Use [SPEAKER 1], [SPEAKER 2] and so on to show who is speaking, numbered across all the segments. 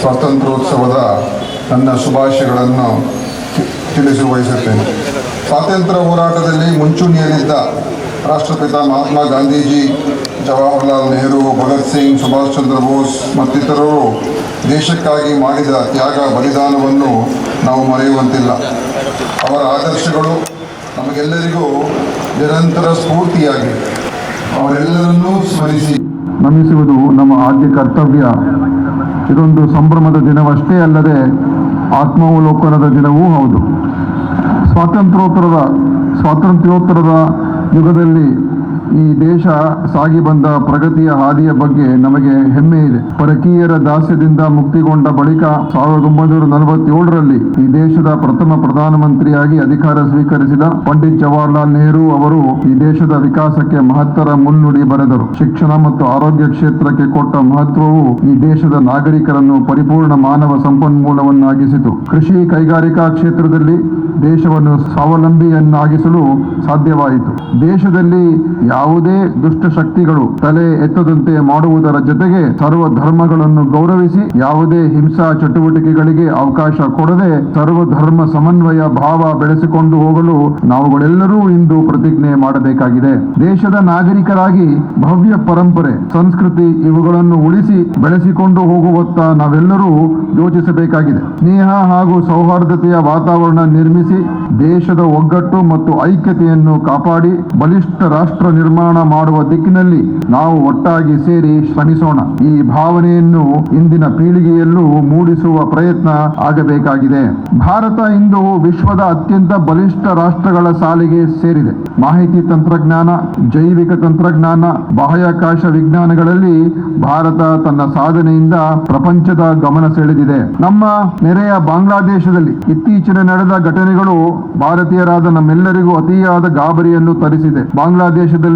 [SPEAKER 1] ಸ್ವಾತಂತ್ರ್ಯೋತ್ಸವದ ನನ್ನ ಶುಭಾಶಯಗಳನ್ನು ತಿ- ತಿಳಿಸಿ ಬಯಸುತ್ತೇನೆ. ಸ್ವಾತಂತ್ರ್ಯ ಹೋರಾಟದಲ್ಲಿ ಮುಂಚೂಣಿಯಲ್ಲಿದ್ದ ರಾಷ್ಟ್ರಪಿತ ಮಹಾತ್ಮ ಗಾಂಧೀಜಿ, ಜವಾಹರ್ಲಾಲ್ ನೆಹರು, ಭಗತ್ ಸಿಂಗ್, ಸುಭಾಷ್ ಚಂದ್ರ ಬೋಸ್ ಮತ್ತಿತರರು ದೇಶಕ್ಕಾಗಿ ಮಾಡಿದ ತ್ಯಾಗ ಬಲಿದಾನವನ್ನು ನಾವು ಮರೆಯುವಂತಿಲ್ಲ. ಅವರ ಆದರ್ಶಗಳು ನಮಗೆಲ್ಲರಿಗೂ ನಿರಂತರ ಸ್ಫೂರ್ತಿಯಾಗಿ ಅವರೆಲ್ಲರನ್ನೂ ಸ್ಮರಿಸಿ.
[SPEAKER 2] ನಮಿಸುವುದು ನಮ್ಮ ಆದ್ಯ ಕರ್ತವ್ಯ. ಇದೊಂದು ಸಂಭ್ರಮದ ದಿನವಷ್ಟೇ ಅಲ್ಲದೆ ಆತ್ಮಾವಲೋಕನದ ದಿನವೂ ಹೌದು. ಸ್ವಾತಂತ್ರ್ಯೋತ್ತರದ ಸ್ವಾತಂತ್ರ್ಯೋತ್ತರದ ಯುಗದಲ್ಲಿ ಈ ದೇಶ ಸಾಗಿ ಬಂದ ಪ್ರಗತಿಯ ಹಾದಿಯ ಬಗ್ಗೆ ನಮಗೆ ಹೆಮ್ಮೆ ಇದೆ. ಪರಕೀಯರ ದಾಸ್ಯದಿಂದ ಮುಕ್ತಿಗೊಂಡ ಬಳಿಕ ಸಾವಿರದ ಒಂಬೈನೂರ ನಲವತ್ತೇಳರಲ್ಲಿ ಈ ದೇಶದ ಪ್ರಥಮ ಪ್ರಧಾನಮಂತ್ರಿಯಾಗಿ ಅಧಿಕಾರ ಸ್ವೀಕರಿಸಿದ ಪಂಡಿತ್ ಜವಾಹರ್ಲಾಲ್ ನೆಹರು ಅವರು ಈ ದೇಶದ ವಿಕಾಸಕ್ಕೆ ಮಹತ್ತರ ಮುನ್ನುಡಿ ಬರೆದರು. ಶಿಕ್ಷಣ ಮತ್ತು ಆರೋಗ್ಯ ಕ್ಷೇತ್ರಕ್ಕೆ ಕೊಟ್ಟ ಮಹತ್ವವು ಈ ದೇಶದ ನಾಗರಿಕರನ್ನು ಪರಿಪೂರ್ಣ ಮಾನವ ಸಂಪನ್ಮೂಲವನ್ನಾಗಿಸಿತು. ಕೃಷಿ ಕೈಗಾರಿಕಾ ಕ್ಷೇತ್ರದಲ್ಲಿ ದೇಶವನ್ನು ಸ್ವಾವಲಂಬಿಯನ್ನಾಗಿಸಲು ಸಾಧ್ಯವಾಯಿತು. ದೇಶದಲ್ಲಿ ಯಾವುದೇ ದುಷ್ಟ ಶಕ್ತಿಗಳು ತಲೆ ಎತ್ತದಂತೆ ಮಾಡುವುದರ ಜೊತೆಗೆ ಸರ್ವ ಧರ್ಮಗಳನ್ನು ಗೌರವಿಸಿ, ಯಾವುದೇ ಹಿಂಸಾ ಚಟುವಟಿಕೆಗಳಿಗೆ ಅವಕಾಶ ಕೊಡದೆ ಸರ್ವ ಧರ್ಮ ಸಮನ್ವಯ ಭಾವ ಬೆಳೆಸಿಕೊಂಡು ಹೋಗಲು ನಾವುಗಳೆಲ್ಲರೂ ಇಂದು ಪ್ರತಿಜ್ಞೆ ಮಾಡಬೇಕಾಗಿದೆ. ದೇಶದ ನಾಗರಿಕರಾಗಿ ಭವ್ಯ ಪರಂಪರೆ, ಸಂಸ್ಕೃತಿ ಇವುಗಳನ್ನು ಉಳಿಸಿ ಬೆಳೆಸಿಕೊಂಡು ಹೋಗುವತ್ತ ನಾವೆಲ್ಲರೂ ಯೋಚಿಸಬೇಕಾಗಿದೆ. ಸ್ನೇಹ ಹಾಗೂ ಸೌಹಾರ್ದತೆಯ ವಾತಾವರಣ ನಿರ್ಮಿಸಿ, ದೇಶದ ಒಗ್ಗಟ್ಟು ಮತ್ತು ಐಕ್ಯತೆಯನ್ನು ಕಾಪಾಡಿ, ಬಲಿಷ್ಠ ರಾಷ್ಟ್ರ ನಿರ್ಮಾಣ ಮಾಡುವ ದಿಕ್ಕಿನಲ್ಲಿ ನಾವು ಒಟ್ಟಾಗಿ ಸೇರಿ ಶ್ರಮಿಸೋಣ. ಈ ಭಾವನೆಯನ್ನು ಇಂದಿನ ಪೀಳಿಗೆಯಲ್ಲೂ ಮೂಡಿಸುವ ಪ್ರಯತ್ನ ಆಗಬೇಕಾಗಿದೆ. ಭಾರತ ಇಂದು ವಿಶ್ವದ ಅತ್ಯಂತ ಬಲಿಷ್ಠ ರಾಷ್ಟ್ರಗಳ ಸಾಲಿಗೆ ಸೇರಿದೆ. ಮಾಹಿತಿ ತಂತ್ರಜ್ಞಾನ, ಜೈವಿಕ ತಂತ್ರಜ್ಞಾನ, ಬಾಹ್ಯಾಕಾಶ ವಿಜ್ಞಾನಗಳಲ್ಲಿ ಭಾರತ ತನ್ನ ಸಾಧನೆಯಿಂದ ಪ್ರಪಂಚದ ಗಮನ ಸೆಳೆದಿದೆ. ನಮ್ಮ ನೆರೆಯ ಬಾಂಗ್ಲಾದೇಶದಲ್ಲಿ ಇತ್ತೀಚಿನ ನಡೆದ ಘಟನೆಗಳು ಭಾರತೀಯರಾದ ನಮ್ಮೆಲ್ಲರಿಗೂ ಅತಿಯಾದ ಗಾಬರಿಯನ್ನು ತರಿಸಿದೆ.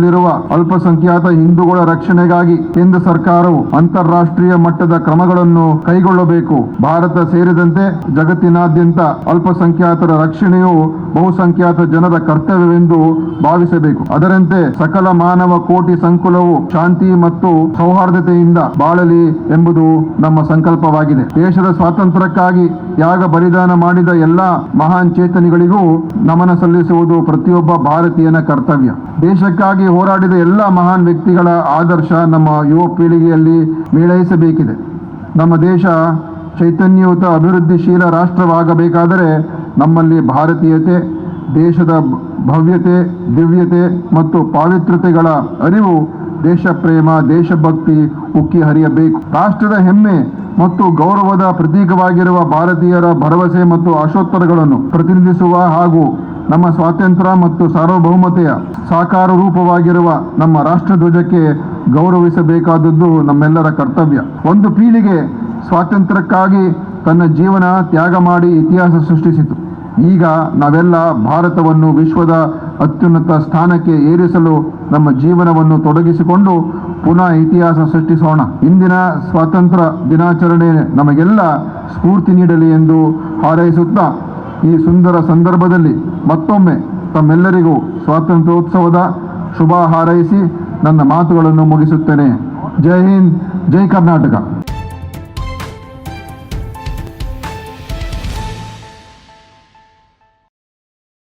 [SPEAKER 2] ಬಾಂಗ್ಲಾದೇಶದಲ್ಲಿರುವ ಅಲ್ಪಸಂಖ್ಯಾತ ಹಿಂದೂಗಳ ರಕ್ಷಣೆಗಾಗಿ ಕೇಂದ್ರ ಸರ್ಕಾರವು ಅಂತಾರಾಷ್ಟ್ರೀಯ ಮಟ್ಟದ ಕ್ರಮಗಳನ್ನು ಕೈಗೊಳ್ಳಬೇಕು. ಭಾರತ ಸೇರಿದಂತೆ ಜಗತ್ತಿನಾದ್ಯಂತ ಅಲ್ಪಸಂಖ್ಯಾತರ ರಕ್ಷಣೆಯು ಬಹುಸಂಖ್ಯಾತ ಜನರ ಕರ್ತವ್ಯವೆಂದು ಭಾವಿಸಬೇಕು. ಅದರಂತೆ ಸಕಲ ಮಾನವ ಕೋಟಿ ಸಂಕುಲವು ಶಾಂತಿ ಮತ್ತು ಸೌಹಾರ್ದತೆಯಿಂದ ಬಾಳಲಿ ಎಂಬುದು ನಮ್ಮ ಸಂಕಲ್ಪವಾಗಿದೆ. ದೇಶದ ಸ್ವಾತಂತ್ರ್ಯಕ್ಕಾಗಿ ಯಾಗ ಬಲಿದಾನ ಮಾಡಿದ ಎಲ್ಲಾ ಮಹಾನ್ ಚೇತನಿಗಳಿಗೂ ನಮನ ಸಲ್ಲಿಸುವುದು ಪ್ರತಿಯೊಬ್ಬ ಭಾರತೀಯನ ಕರ್ತವ್ಯ. ದೇಶಕ್ಕಾಗಿ ಹೋರಾಡಿದ ಎಲ್ಲ ಮಹಾನ್ ವ್ಯಕ್ತಿಗಳ ಆದರ್ಶ ನಮ್ಮ ಯುವ ಪೀಳಿಗೆಯಲ್ಲಿ ಮೇಳೈಸಬೇಕಿದೆ. ನಮ್ಮ ದೇಶ ಚೈತನ್ಯಯುತ ಅಭಿವೃದ್ಧಿಶೀಲ ರಾಷ್ಟ್ರವಾಗಬೇಕಾದರೆ ನಮ್ಮಲ್ಲಿ ಭಾರತೀಯತೆ, ದೇಶದ ಭವ್ಯತೆ, ದಿವ್ಯತೆ ಮತ್ತು ಪಾವಿತ್ರತೆಗಳ ಅರಿವು ದೇಶ ಪ್ರೇಮ ದೇಶಭಕ್ತಿ ಉಕ್ಕಿ ಹರಿಯಬೇಕು. ರಾಷ್ಟ್ರದ ಹೆಮ್ಮೆ ಮತ್ತು ಗೌರವದ ಪ್ರತೀಕವಾಗಿರುವ ಭಾರತೀಯರ ಭರವಸೆ ಮತ್ತು ಆಶೋತ್ತರಗಳನ್ನು ಪ್ರತಿನಿಧಿಸುವ ಹಾಗೂ ನಮ್ಮ ಸ್ವಾತಂತ್ರ್ಯ ಮತ್ತು ಸಾರ್ವಭೌಮತೆಯ ಸಾಕಾರ ರೂಪವಾಗಿರುವ ನಮ್ಮ ರಾಷ್ಟ್ರಧ್ವಜಕ್ಕೆ ಗೌರವಿಸಬೇಕಾದದ್ದು ನಮ್ಮೆಲ್ಲರ ಕರ್ತವ್ಯ. ಒಂದು ಪೀಳಿಗೆ ಸ್ವಾತಂತ್ರ್ಯಕ್ಕಾಗಿ ತನ್ನ ಜೀವನ ತ್ಯಾಗ ಮಾಡಿ ಇತಿಹಾಸ ಸೃಷ್ಟಿಸಿತು. ಈಗ ನಾವೆಲ್ಲ ಭಾರತವನ್ನು ವಿಶ್ವದ ಅತ್ಯುನ್ನತ ಸ್ಥಾನಕ್ಕೆ ಏರಿಸಲು ನಮ್ಮ ಜೀವನವನ್ನು ತೊಡಗಿಸಿಕೊಂಡು ಪುನಃ ಇತಿಹಾಸ ಸೃಷ್ಟಿಸೋಣ. ಇಂದಿನ ಸ್ವಾತಂತ್ರ್ಯ ದಿನಾಚರಣೆ ನಮಗೆಲ್ಲ ಸ್ಫೂರ್ತಿ ನೀಡಲಿ ಎಂದು ಹಾರೈಸುತ್ತಾ ಈ ಸುಂದರ ಸಂದರ್ಭದಲ್ಲಿ ಮತ್ತೊಮ್ಮೆ ತಮ್ಮೆಲ್ಲರಿಗೂ ಸ್ವಾತಂತ್ರ್ಯೋತ್ಸವದ ಶುಭ ಹಾರೈಸಿ ನನ್ನ ಮಾತುಗಳನ್ನು ಮುಗಿಸುತ್ತೇನೆ. ಜೈ ಹಿಂದ್ ಜೈ ಕರ್ನಾಟಕ.